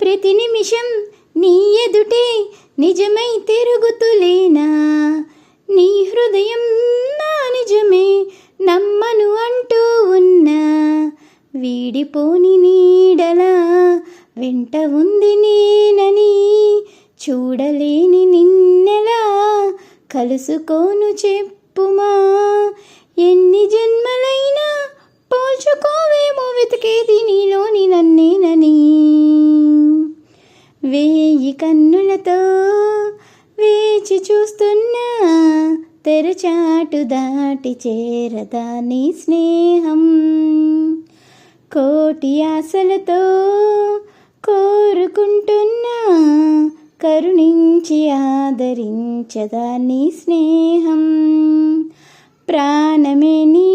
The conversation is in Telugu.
ప్రతి నిమిషం నీ ఎదుటే నిజమై తిరుగుతులేనా? నీ హృదయం నా నిజమే నమ్మను అంటూ ఉన్నా. వీడిపోని నీడలా వెంట ఉంది నేనని చూడలేని నిన్నెలా కలుసుకోను చెప్పుమా. ఎన్ని జన్మలైనా పోల్చుకోవేమో వెతికేది నీలోని వెయ్యి కన్నులతో వేచి చూస్తున్నా తెరచాటు దాటి చేరదా నీ స్నేహం. కోటి ఆశలతో కోరుకుంటున్నా కరుణించి ఆదరించదా నీ స్నేహం. ప్రాణమే నీ